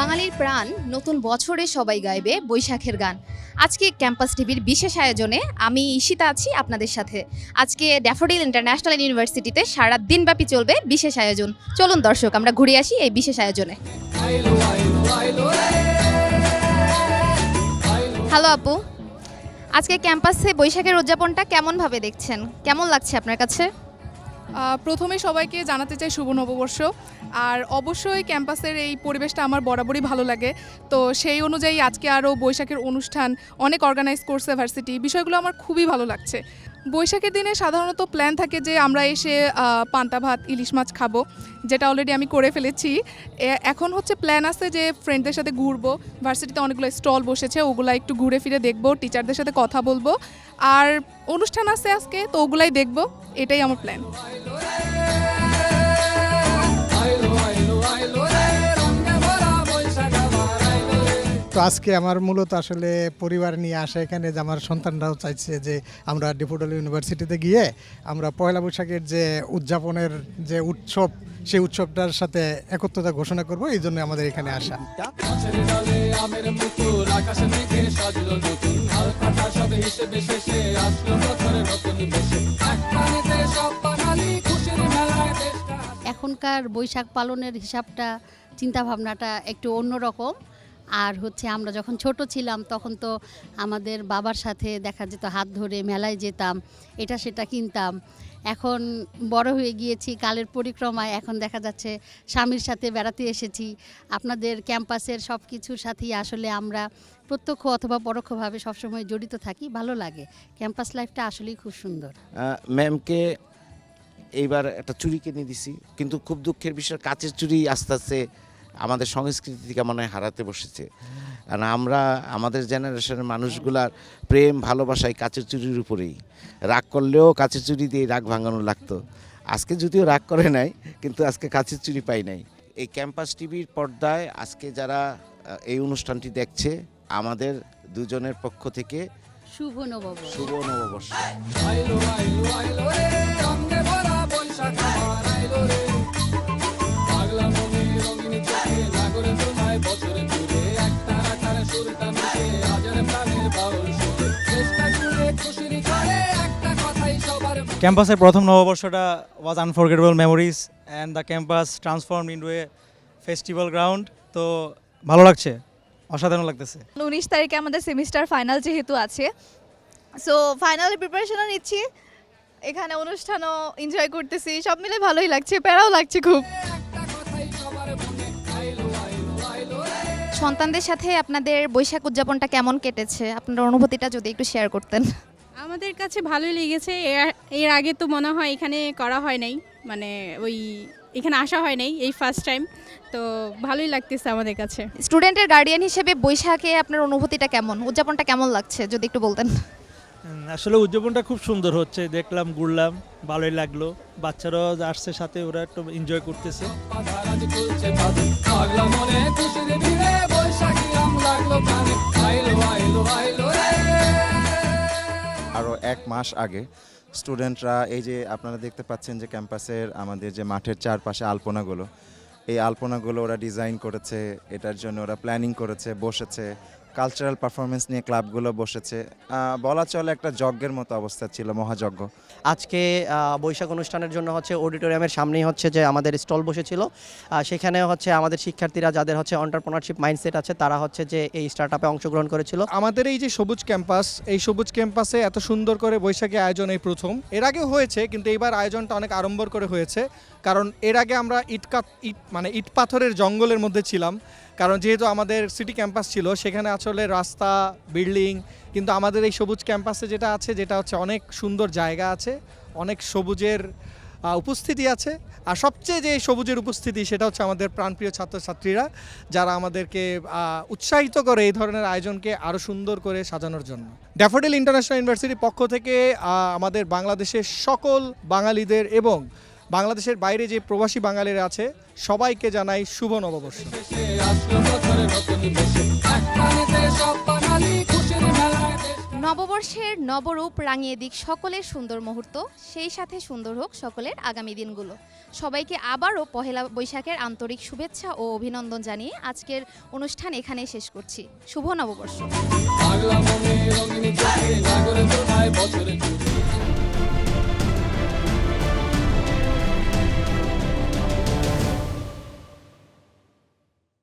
বাঙালির প্রাণ নতুন বছরে সবাই গাইবে বৈশাখের গান। আজকে ক্যাম্পাস টিভির বিশেষ আয়োজনে আমি ঈশিতা আছি আপনাদের সাথে। আজকে ড্যাফোডিল ইন্টারন্যাশনাল ইউনিভার্সিটিতে সারা দিনব্যাপী চলবে বিশেষ আয়োজন। চলুন দর্শক, আমরা ঘুরে আসি এই বিশেষ আয়োজনে। হ্যালো আপু, আজকে ক্যাম্পাসে বৈশাখের উদযাপনটা কেমনভাবে দেখছেন? কেমন লাগছে আপনার কাছে? প্রথমে সবাইকে জানাতে চাই শুভ নববর্ষ। আর অবশ্যই ক্যাম্পাসের এই পরিবেশটা আমার বরাবরই ভালো লাগে। তো সেই অনুযায়ী আজকে আরও বৈশাখের অনুষ্ঠান, অনেক অর্গানাইজ করছে ভার্সিটি বিষয়গুলো আমার খুবই ভালো লাগছে। বৈশাখের দিনে সাধারণত প্ল্যান থাকে যে আমরা এসে পান্তা ভাত, ইলিশ মাছ খাব, যেটা অলরেডি আমি করে ফেলেছি। এখন হচ্ছে প্ল্যান আছে যে ফ্রেন্ডদের সাথে ঘুরবো ভার্সিটিতে অনেকগুলো স্টল বসেছে, ওগুলা একটু ঘুরে ফিরে দেখব টিচারদের সাথে কথা বলব। আর অনুষ্ঠান আছে আজকে, তো ওগুলাই দেখব, এটাই আমার প্ল্যান আজকে আমার মূলত আসলে পরিবার নিয়ে আসা এখানে যে আমার সন্তানরাও চাইছে যে আমরা ডিফোডল ইউনিভার্সিটিতে গিয়ে আমরা পয়লা বৈশাখের যে উদযাপনের যে উৎসব, সেই উৎসবটার সাথে একত্রতা ঘোষণা করব, এই জন্য আমাদের এখানে আসা। এখনকার বৈশাখ পালনের হিসাবটা চিন্তা ভাবনাটা একটু অন্যরকম। আর হচ্ছে আমরা যখন ছোট ছিলাম তখন তো আমাদের বাবার সাথে দেখা যেত, হাত ধরে মেলায় যেতাম, এটা সেটা কিনতাম। এখন বড় হয়ে গিয়েছি, কালের পরিক্রমায় এখন দেখা যাচ্ছে স্বামীর সাথে বেড়াতে এসেছি। আপনাদের ক্যাম্পাসের সব কিছুর সাথেই আসলে আমরা প্রত্যক্ষ অথবা পরোক্ষভাবে সবসময় জড়িত থাকি, ভালো লাগে। ক্যাম্পাস লাইফটা আসলেই খুব সুন্দর। ম্যামকে এইবার একটা চুরি কিনে দিছি, কিন্তু খুব দুঃখের বিষয়, কাচের চুরি আস্তে আস্তে আমাদের সংস্কৃতি থেকে মনে হয় হারাতে বসেছে। কারণ আমরা আমাদের জেনারেশনের মানুষগুলার প্রেম ভালোবাসায় কাচের চুরির উপরেই। রাগ করলেও কাচের চুরি দিয়ে রাগ ভাঙানো লাগতো। আজকে যদিও রাগ করে নাই কিন্তু আজকে কাচের চুরি পাই নাই। এই ক্যাম্পাস টিভির পর্দায় আজকে যারা এই অনুষ্ঠানটি দেখছে আমাদের দুজনের পক্ষ থেকে শুভ নববর্ষ। শুভ নববর্ষ। ক্যাম্পাসের প্রথম নববর্ষটা was unforgettable memories and the campus transform into a festival ground তো ভালো লাগছে অসাধারণ লাগতেছে। উনিশ তারিখে আমাদের সেমিস্টার ফাইনাল যেহেতু আছে সো ফাইনালের প্রিপারেশনও নিচ্ছি। এখানে অনুষ্ঠানও এনজয় করতেছি সব মিলে ভালোই লাগছে প্যারাও লাগছে খুব। সন্তানদের সাথে আপনাদের বৈশাখ উদযাপনটা কেমন কেটেছে? আপনার অনুভূতিটা যদি একটু শেয়ার করতেন। আমাদের কাছে ভালোই লেগেছে। এর- এর আগে তো মনে হয় এখানে করা হয় নাই। মানে ওই এখানে আসা হয় নাই এই ফার্স্ট টাইম তো ভালোই লাগতেছে আমাদের কাছে। স্টুডেন্টের গার্ডিয়ান হিসেবে বৈশাখে আপনার অনুভূতিটা কেমন? উদযাপনটা কেমন লাগছে? যদি একটু বলতেন। আসলে উদযাপনটা খুব সুন্দর হচ্ছে। দেখলাম ঘুরলাম ভালোই লাগল। বাচ্চারাও আসছে সাথে ওরা একটু এনজয় করতেছে। আরও এক মাস আগে স্টুডেন্টরা এই যে আপনারা দেখতে পাচ্ছেন যে ক্যাম্পাসের আমাদের যে মাঠের চারপাশে আলপনাগুলো, এই আলপনাগুলো ওরা ডিজাইন করেছে, এটার জন্য ওরা প্ল্যানিং করেছে, বসেছে কালচারাল পারফরমেন্স নিয়ে ক্লাবগুলো বসেছে। বলা চলে একটা যজ্ঞের মতো অবস্থা ছিল মহাযজ্ঞ। আজকে বৈশাখ অনুষ্ঠানের জন্য হচ্ছে অডিটোরিয়ামের সামনেই হচ্ছে যে আমাদের স্টল বসেছিল। সেখানে হচ্ছে আমাদের শিক্ষার্থীরা যাদের হচ্ছে অন্টারপ্রনারশিপ মাইন্ডসেট আছে তারা হচ্ছে যে এই স্টার্ট আপে অংশগ্রহণ করেছিল। আমাদের এই যে সবুজ ক্যাম্পাস এই সবুজ ক্যাম্পাসে এত সুন্দর করে বৈশাখী আয়োজন এই প্রথম। এর আগে হয়েছে কিন্তু এইবার আয়োজনটা অনেক আড়ম্বর করে হয়েছে। কারণ এর আগে আমরা ইট কাত ইট মানে ইট পাথরের জঙ্গলের মধ্যে ছিলাম। কারণ যেহেতু আমাদের সিটি ক্যাম্পাস ছিল সেখানে আসলে রাস্তা, বিল্ডিং, কিন্তু আমাদের এই সবুজ ক্যাম্পাসে যেটা আছে, যেটা হচ্ছে অনেক সুন্দর জায়গা আছে, অনেক সবুজের উপস্থিতি আছে। আর সবচেয়ে যে সবুজের উপস্থিতি, সেটা হচ্ছে আমাদের প্রাণপ্রিয় ছাত্রছাত্রীরা, যারা আমাদেরকে উৎসাহিত করে এই ধরনের আয়োজনকে আরও সুন্দর করে সাজানোর জন্য। ড্যাফোডিল ইন্টারন্যাশনাল ইউনিভার্সিটির পক্ষ থেকে আমাদের বাংলাদেশের সকল বাঙালিদের এবং বাংলাদেশের বাইরে যে প্রবাসী বাঙালিরা আছে, সবাইকে জানাই শুভ নববর্ষ। নববর্ষের নবরূপ রাঙিয়ে দিক সকলের সুন্দর মুহূর্ত, সেই সাথে সুন্দর হোক সকলের আগামী দিনগুলো। সবাইকে আবারও পহেলা বৈশাখের আন্তরিক শুভেচ্ছা ও অভিনন্দন জানিয়ে আজকের অনুষ্ঠান এখানেই শেষ করছি। শুভ নববর্ষ।